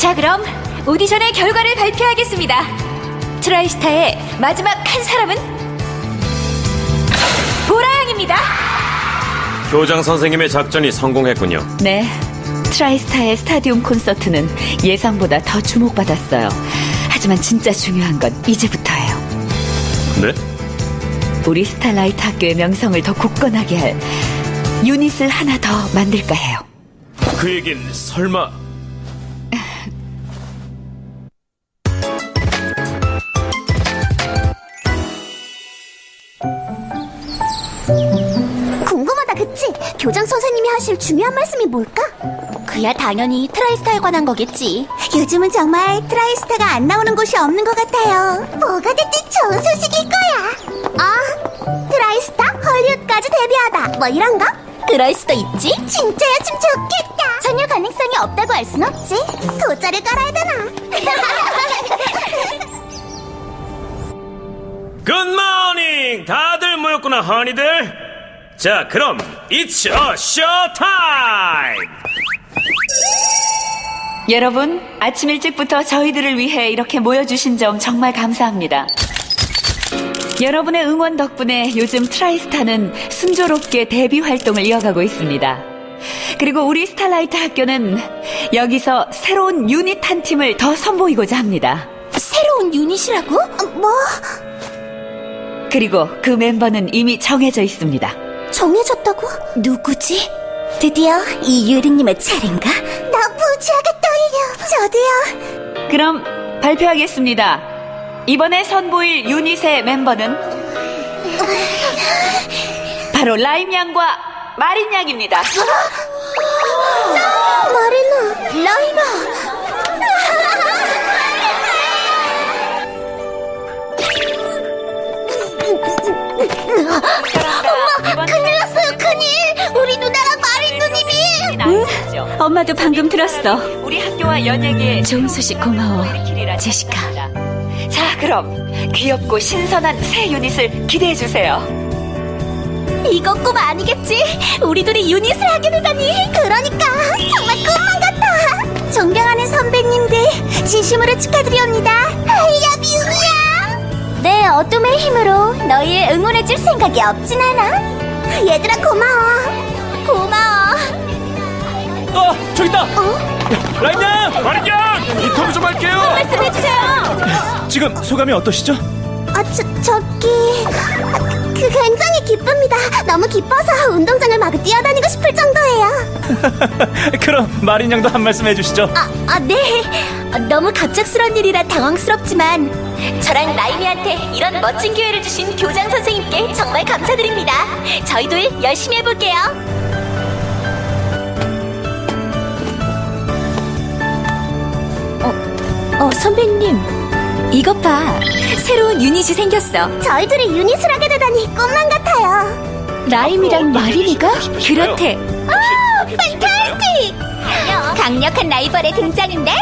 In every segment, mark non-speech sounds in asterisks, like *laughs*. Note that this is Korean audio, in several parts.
자, 그럼 오디션의 결과를 발표하겠습니다. 트라이스타의 마지막 한 사람은 보라양입니다. 교장 선생님의 작전이 성공했군요. 네. 트라이스타의 스타디움 콘서트는 예상보다 더 주목받았어요. 하지만 진짜 중요한 건 이제부터예요. 네? 우리 스타라이트 학교의 명성을 더 굳건하게 할 유닛을 하나 더 만들까 해요. 그 얘긴 설마 교장 선생님이 하실 중요한 말씀이 뭘까? 그야 당연히 트라이스타에 관한 거겠지. 요즘은 정말 트라이스타가 안 나오는 곳이 없는 것 같아요. 뭐가 됐든 좋은 소식일 거야. 아, 트라이스타 헐리우드까지 데뷔하다. 뭐 이런 거? 그럴 수도 있지. 진짜였으면 좋겠다. 전혀 가능성이 없다고 할 순 없지. 도자를 깔아야 되나? *laughs* 굿모닝! 다들 모였구나, 허니들. 자, 그럼 It's a show time! 여러분, 아침 일찍부터 저희들을 위해 이렇게 모여주신 점 정말 감사합니다. 여러분의 응원 덕분에 요즘 트라이스타는 순조롭게 데뷔 활동을 이어가고 있습니다. 그리고 우리 스타라이트 학교는 여기서 새로운 유닛 한 팀을 더 선보이고자 합니다. 새로운 유닛이라고? 뭐? 그리고 그 멤버는 이미 정해져 있습니다. 정해졌다고? 누구지? 드디어 이 유리님의 차례인가? 나 부지하게 떨려. 저도요. 그럼 발표하겠습니다. 이번에 선보일 유닛의 멤버는 바로 라임 양과 마린 양입니다. 마리나, 라이나. 엄마, 엄마도 방금 들었어. 우리 학교와 연예계 좋은 소식 고마워, 제시카. 자, 그럼 귀엽고 신선한 새 유닛을 기대해 주세요. 이거 꿈 아니겠지? 우리 둘이 유닛을 하게 되다니. 그러니까 정말 꿈만 같아. 존경하는 선배님들, 진심으로 축하드립니다. 하이야 미우야. 내 어둠의 힘으로 너희를 응원해줄 생각이 없진 않아. 얘들아 고마워. 고마워. 어, 저기 있다. 어? 라임양 마린양! 인터뷰 좀 할게요! 말씀해주세요. 지금 소감이 어떠시죠? 아, 저, 저기... 그 굉장히 기쁩니다. 너무 기뻐서 운동장을 마구 뛰어다니고 싶을 정도예요. *laughs* 그럼 마린 양도 한 말씀 해주시죠. 아, 아, 네. 어, 너무 갑작스러운 일이라 당황스럽지만 저랑 라임이한테 이런 멋진 기회를 주신 교장 선생님께 정말 감사드립니다. 저희도 열심히 해볼게요. 어, 선배님. 이것 봐. 새로운 유닛이 생겼어. 저희들이 유닛을 하게 되다니 꿈만 같아요. 라임이랑 마린이가? 그렇대. 아, 판타스틱! 강력한 라이벌의 등장인데?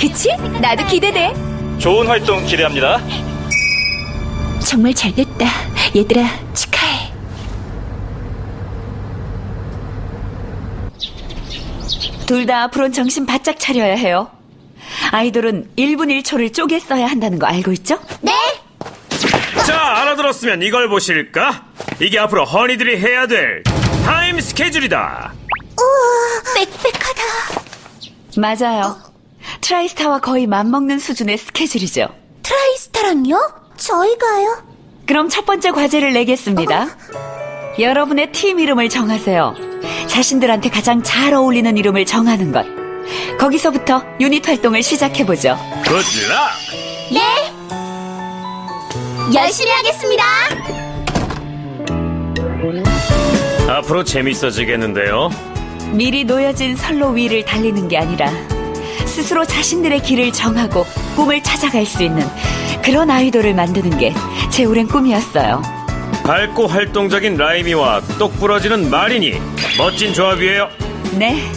그치? 나도 기대돼. 좋은 활동 기대합니다. 정말 잘 됐다. 얘들아, 축하해. 둘 다 앞으로는 정신 바짝 차려야 해요. 아이돌은 1분 1초를 쪼개 써야 한다는 거 알고 있죠? 네? 자, 알아들었으면 이걸 보실까? 이게 앞으로 허니들이 해야 될 타임 스케줄이다. 우와, 빽빽하다. 맞아요. 트라이스타와 거의 맞먹는 수준의 스케줄이죠. 트라이스타랑요? 저희가요? 그럼 첫 번째 과제를 내겠습니다. 여러분의 팀 이름을 정하세요. 자신들한테 가장 잘 어울리는 이름을 정하는 것. 거기서부터 유닛 활동을 시작해보죠. 굿락! 예! 열심히 하겠습니다. 앞으로 재밌어지겠는데요? 미리 놓여진 선로 위를 달리는 게 아니라 스스로 자신들의 길을 정하고 꿈을 찾아갈 수 있는 그런 아이돌을 만드는 게 제 오랜 꿈이었어요. 밝고 활동적인 라이미와 똑 부러지는 마린이 멋진 조합이에요. 네,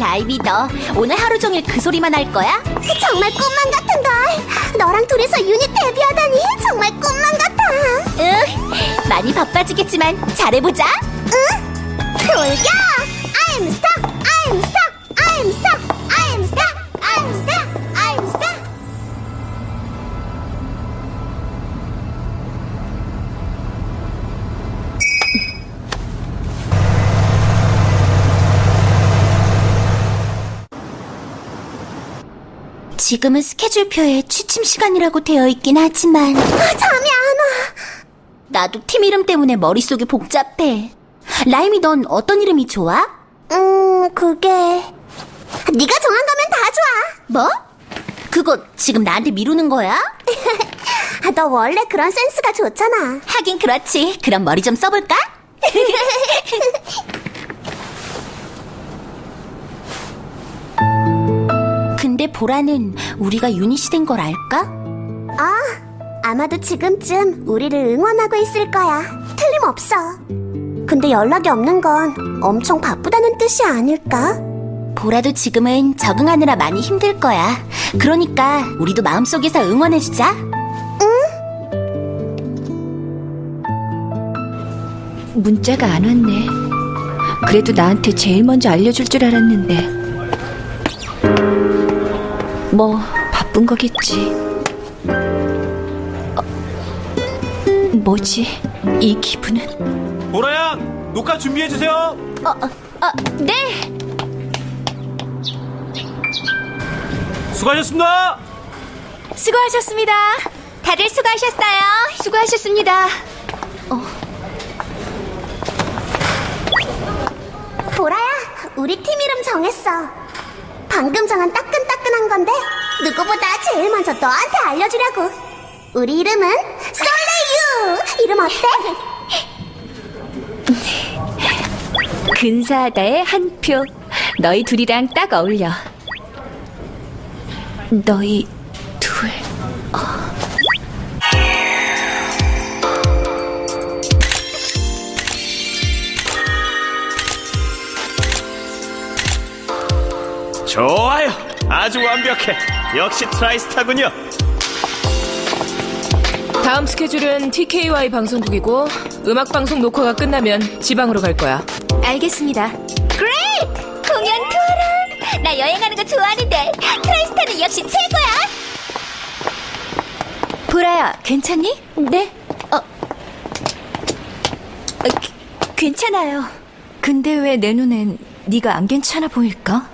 라이비 너 오늘 하루 종일 그 소리만 할 거야? 정말 꿈만 같은 걸. 너랑 둘이서 유닛 데뷔하다니 정말 꿈만 같아. 응. 많이 바빠지겠지만 잘해보자. 응. 돌려. I'm star. 지금은 스케줄표에 취침 시간이라고 되어 있긴 하지만 아, 잠이 안 와. 나도 팀 이름 때문에 머릿속이 복잡해. 라임이 넌 어떤 이름이 좋아? 음, 그게 네가 정한 거면 다 좋아. 뭐? 그거 지금 나한테 미루는 거야? *laughs* 너 원래 그런 센스가 좋잖아. 하긴 그렇지. 그럼 머리 좀 써볼까? *laughs* 보라는 우리가 유닛이 된 걸 알까? 아, 아마도 지금쯤 우리를 응원하고 있을 거야. 틀림없어. 근데 연락이 없는 건 엄청 바쁘다는 뜻이 아닐까? 보라도 지금은 적응하느라 많이 힘들 거야. 그러니까 우리도 마음속에서 응원해주자. 문자가 안 왔네. 그래도 나한테 제일 먼저 알려줄 줄 알았는데. 뭐, 바쁜 거겠지. 어, 뭐지? 이 기분은? 보라양 녹화 준비해 주세요. 네! 수고하셨습니다. 수고하셨습니다. 다들 수고하셨어요. 수고하셨습니다. 보라야, 우리 팀 이름 정했어. 방금 정한 따 끈따끈한 건데 누구보다 제일 먼저 너한테 알려주려고. 우리 이름은 솔레유. 이름 어때? *laughs* 근사하다의 한 표. 너희 둘이랑 딱 어울려. 너희 둘. 좋아요. 아주 완벽해. 역시 트라이스타군요. 다음 스케줄은 TKY 방송국이고 음악 방송 녹화가 끝나면 지방으로 갈 거야. 알겠습니다. 그레이트! 공연 토론! 나 여행하는 거 좋아하는데 트라이스타는 역시 최고야! 보라야, 괜찮니? 네. 어. 어, 기- 괜찮아요. 근데 왜 내 눈엔 네가 안 괜찮아 보일까?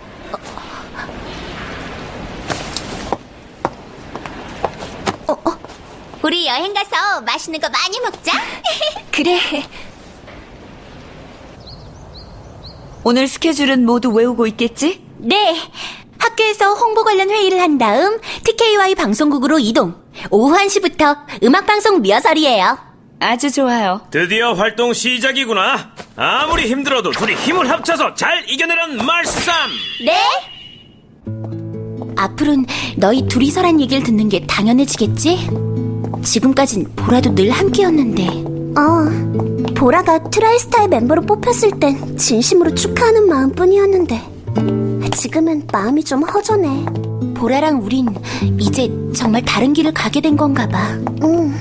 우리 여행 가서 맛있는 거 많이 먹자! *laughs* 그래. 오늘 스케줄은 모두 외우고 있겠지? 네. 학교에서 홍보 관련 회의를 한 다음 TKY 방송국으로 이동. 오후 1시부터 음악방송 리허설이에요. 아주 좋아요. 드디어 활동 시작이구나. 아무리 힘들어도 둘이 힘을 합쳐서 잘 이겨내란 말씀. 네? 앞으로는 너희 둘이서란 얘기를 듣는 게 당연해지겠지? 지금까진 보라도 늘 함께였는데. 어, 보라가 트라이스타의 멤버로 뽑혔을 땐 진심으로 축하하는 마음뿐이었는데. 지금은 마음이 좀 허전해. 보라랑 우린 이제 정말 다른 길을 가게 된 건가 봐. 응.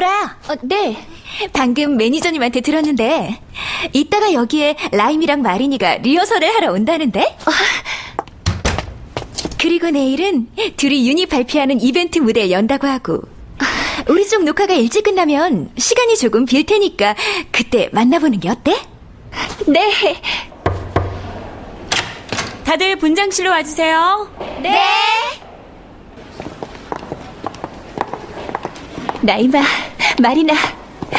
보라야. 어, 네. 방금 매니저님한테 들었는데 이따가 여기에 라임이랑 마린이가 리허설을 하러 온다는데? 그리고 내일은 둘이 유닛 발표하는 이벤트 무대를 연다고 하고 우리 쪽 녹화가 일찍 끝나면 시간이 조금 빌 테니까 그때 만나보는 게 어때? 네. 다들 분장실로 와주세요. 네. 나이마, 마리나,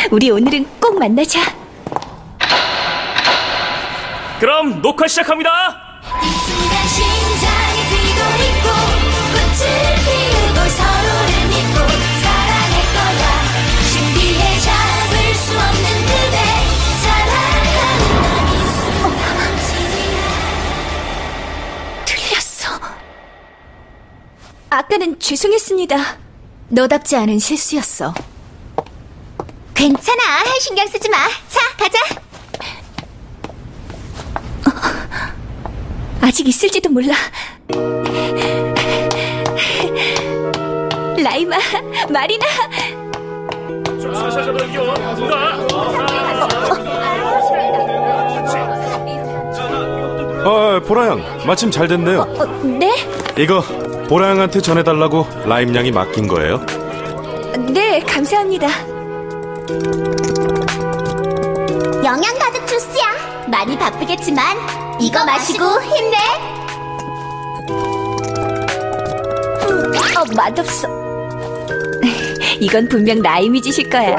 우리 오늘은 꼭 만나자. 그럼 녹화 시작합니다. 순간 심장이 뛰고 있고 꽃을 피우고 서로를 믿고 사랑할 거야 신비해 잡을 수 없는 그대 사랑하는 넌이 틀렸어. 아까는 죄송했습니다. 너답지 않은 실수였어. 괜찮아 신경 쓰지 마 자 가자 아직 있을지도 몰라. 라이마, 마리나, 아, 보라양, 마침 잘 됐네요. 어, 네? 이거 보라양한테 전해달라고 라임 양이 맡긴 거예요. 네, 감사합니다. 영양 가득 주스야. 많이 바쁘겠지만 이거 마시고 힘내. 어, 맛없어. *laughs* 이건 분명 라임이 짓일 거야.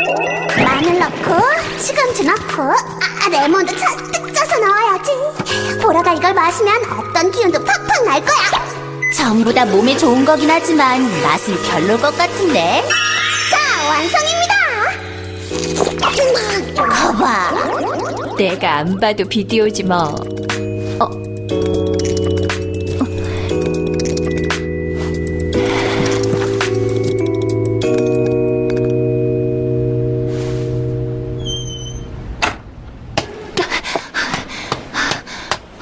마늘 넣고 시금치 넣고 아, 레몬도 잔뜩 짜서 넣어야지. 보라가 이걸 마시면 어떤 기운도 팍팍 날 거야. 전부 다 몸에 좋은 거긴 하지만 맛은 별로일 것 같은데. 자, 완성입니다. 거봐. 내가 안 봐도 비디오지 뭐. 어.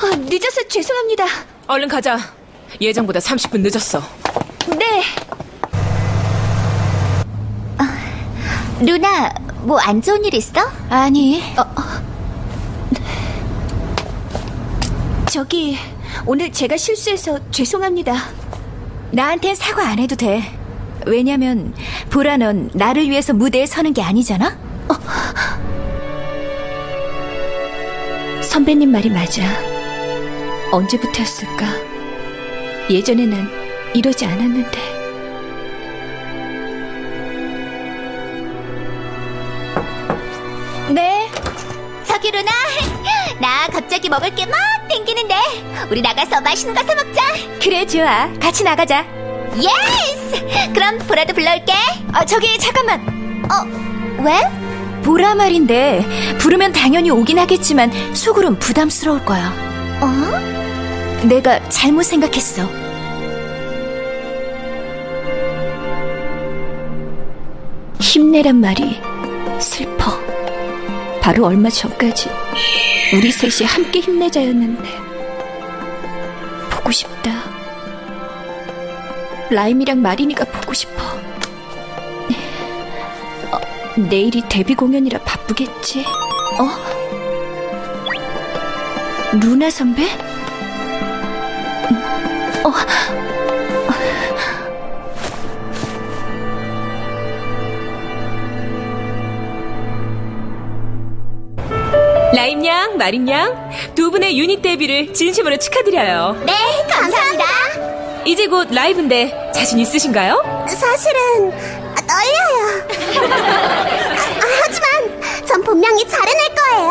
아, 늦어서 죄송합니다. 얼른 가자. 예정보다 30분 늦었어. 네. 루나, 뭐 안 좋은 일 있어? 아니. 어, 저기 오늘 제가 실수해서 죄송합니다. 나한텐 사과 안 해도 돼. 왜냐면 보라 넌 나를 위해서 무대에 서는 게 아니잖아. 어. 선배님 말이 맞아. 언제부터였을까? 예전에 난 이러지 않았는데. 네. 저기 루나, *laughs* 나 갑자기 먹을 게 막 땡기는데 우리 나가서 맛있는 거 사 먹자. 그래 좋아. 같이 나가자. 예스! 그럼 보라도 불러올게. 아 저기 잠깐만. 어, 왜? 보라 말인데 부르면 당연히 오긴 하겠지만 속으론 부담스러울 거야. 어? 내가 잘못 생각했어. 힘내란 말이 슬퍼. 바로 얼마 전까지 우리 셋이 함께 힘내자였는데 보고 싶다. 라임이랑 마린이가 보고 싶어. 어, 내일이 데뷔 공연이라 바쁘겠지. 어? 루나 선배? 어. 라임 양, 마린 양, 두 분의 유닛 데뷔를 진심으로 축하드려요. 네, 감사합니다. 이제 곧 라이브인데 자신 있으신가요? 사실은 떨려요. 아, 하지만 전 분명히 잘해낼 거예요.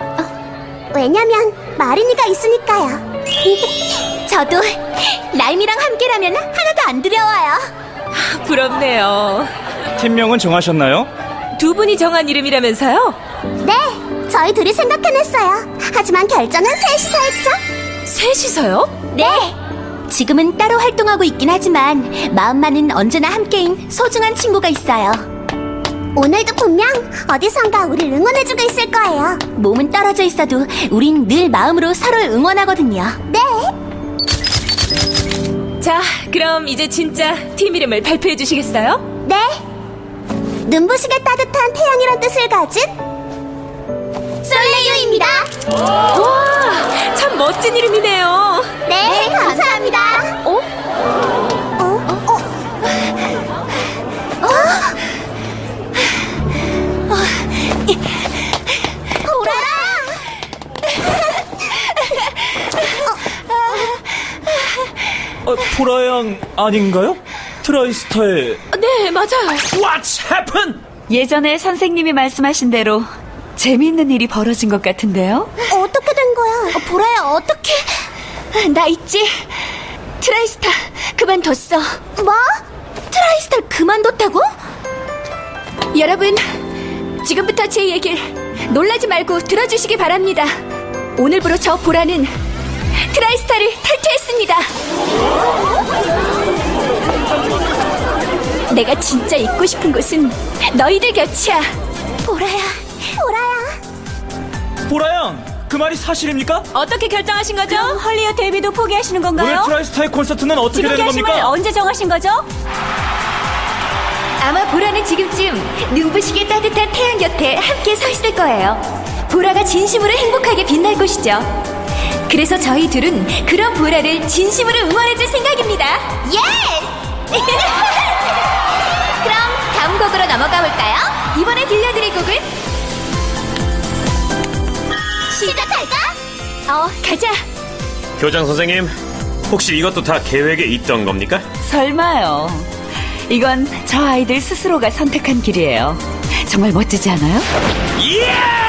어, 왜냐면 마린이가 있으니까요. 저도 라임이랑 함께라면 하나도 안 두려워요. 부럽네요. 팀명은 정하셨나요? 두 분이 정한 이름이라면서요? 네, 저희 둘이 생각해냈어요. 하지만 결정은 셋이서 했죠? 셋이서요? 네. 지금은 따로 활동하고 있긴 하지만 마음만은 언제나 함께인 소중한 친구가 있어요. 오늘도 분명 어디선가 우릴 응원해주고 있을 거예요. 몸은 떨어져 있어도 우린 늘 마음으로 서로를 응원하거든요. 네. 자, 그럼 이제 진짜 팀 이름을 발표해 주시겠어요? 네. 눈부시게 따뜻한 태양이란 뜻을 가진 솔레유입니다. 와, 참 멋진 이름이네요. 네, 감사합니다. 보라양 아닌가요? 트라이스타의 네, 맞아요. What's happened? 예전에 선생님이 말씀하신 대로 재미있는 일이 벌어진 것 같은데요? 어떻게 된 거야? 보라야, 어떻게? 나 있지? 트라이스타 그만뒀어. 뭐? 트라이스타를 그만뒀다고? 여러분, 지금부터 제 얘길 놀라지 말고 들어주시기 바랍니다. 오늘부로 저 보라는 트라이스타를 탈퇴했습니다. 내가 진짜 있고 싶은 곳은 너희들 곁이야. 보라야, 보라야. 보라양 그 말이 사실입니까? 어떻게 결정하신 거죠? 헐리우드 데뷔도 포기하시는 오늘 트라이스타의 콘서트는 어떻게 되는 겁니까? 언제 정하신 거죠? 아마 보라는 지금쯤 눈부시게 따뜻한 태양 곁에 함께 서 있을 거예요. 보라가 진심으로 행복하게 빛날 곳이죠. 그래서 저희 둘은 그런 보라를 진심으로 응원해줄 생각입니다. 예스! *laughs* 그럼 다음 곡으로 넘어가 볼까요? 이번에 들려드릴 곡은 시작할까? 어 가자. 교장 선생님, 혹시 이것도 다 계획에 있던 겁니까? 설마요. 이건 저 아이들 스스로가 선택한 길이에요. 정말 멋지지 않아요? 다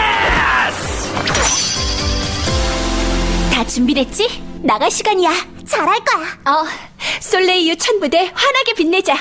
준비됐지? 나갈 시간이야. 잘할 거야. 어 솔레이유 천부대 환하게 빛내자.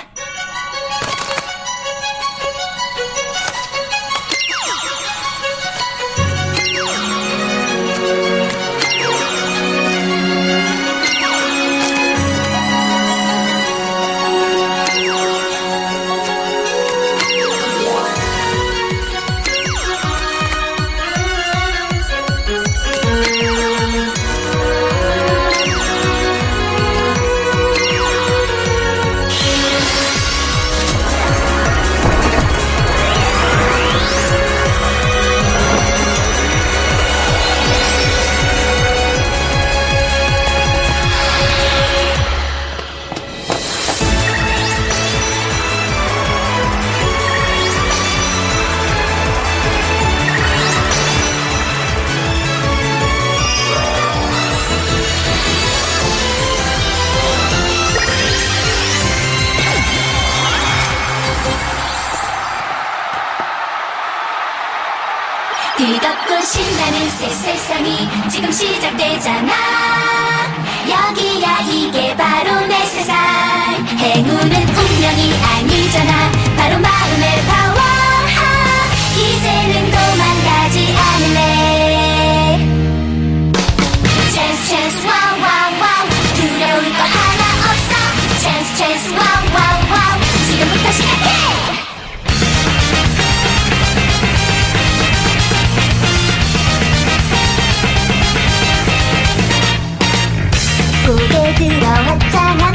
뜨겁고 신나는 새 세상이 지금 시작되잖아. 여기야 이게 바로 내 세상. 행운은 운명이 아니잖아. 바로 마음의 파워. 이제는 도망가지 않을래. 찬스 찬스 와우 두려울 거 하나 없어. 찬스 찬스 와우 와우 와 들어 화창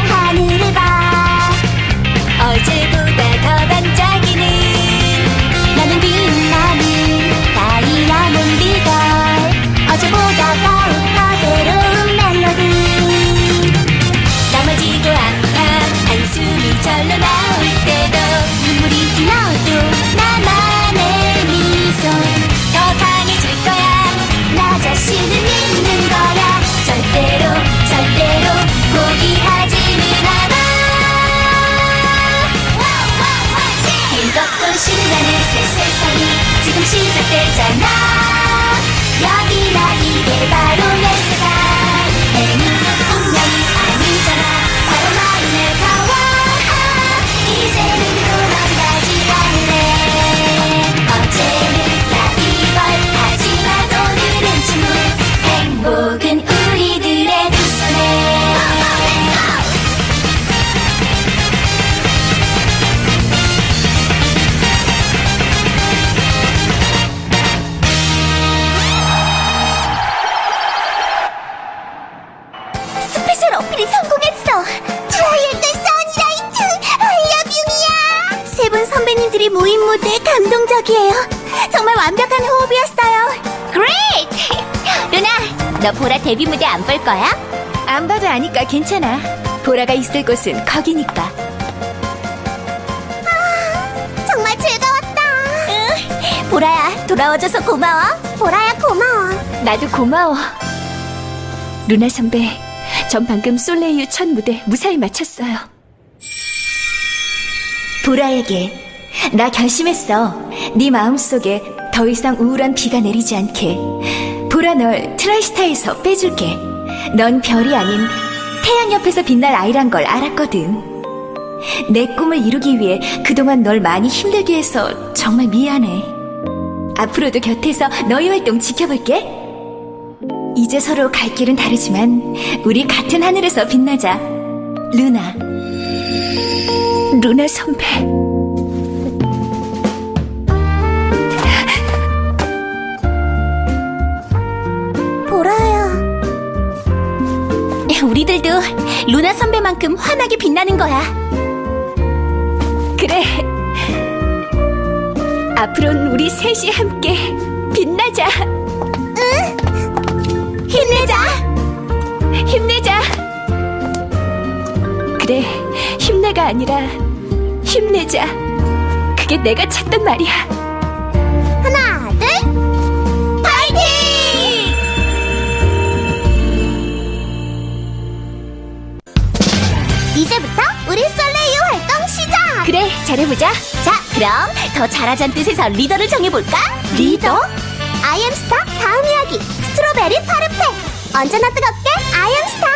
뜨겁고 신나는 새 세상이 지금 시작되잖아. 여기라 이게 바로 내 세상 모인 무대 감동적이에요. 정말 완벽한 호흡이었어요. 그레이트! *laughs* 루나, 너 보라 데뷔 무대 안 볼 거야? 안 봐도 아니까 괜찮아. 보라가 있을 곳은 거기니까. 정말 즐거웠다. 응. 보라야, 돌아와줘서 고마워. 보라야, 고마워. 나도 고마워. 루나 선배, 전 방금 솔레이유 첫 무대 무사히 마쳤어요. 보라에게 나 결심했어. 네 마음속에 더 이상 우울한 비가 내리지 않게. 보라 널 트라이스타에서 빼줄게. 넌 별이 아닌 태양 옆에서 빛날 아이란 걸 알았거든. 내 꿈을 이루기 위해 그동안 널 많이 힘들게 해서 정말 미안해. 앞으로도 곁에서 너희 활동 지켜볼게. 이제 서로 갈 길은 다르지만 우리 같은 하늘에서 빛나자. 루나. 루나 선배. 우리들도 루나 선배만큼 환하게 빛나는 거야. 그래. 앞으로는 우리 셋이 함께 빛나자. 힘내자. 힘내자. 그래, 힘내가 아니라 힘내자. 그게 내가 찾던 말이야. 잘해보자. 자, 그럼 더 잘하자는 뜻에서 리더를 정해볼까? 리더? 아이엠스타 다음 이야기 스트로베리 파르페 언제나 뜨겁게 아이엠스타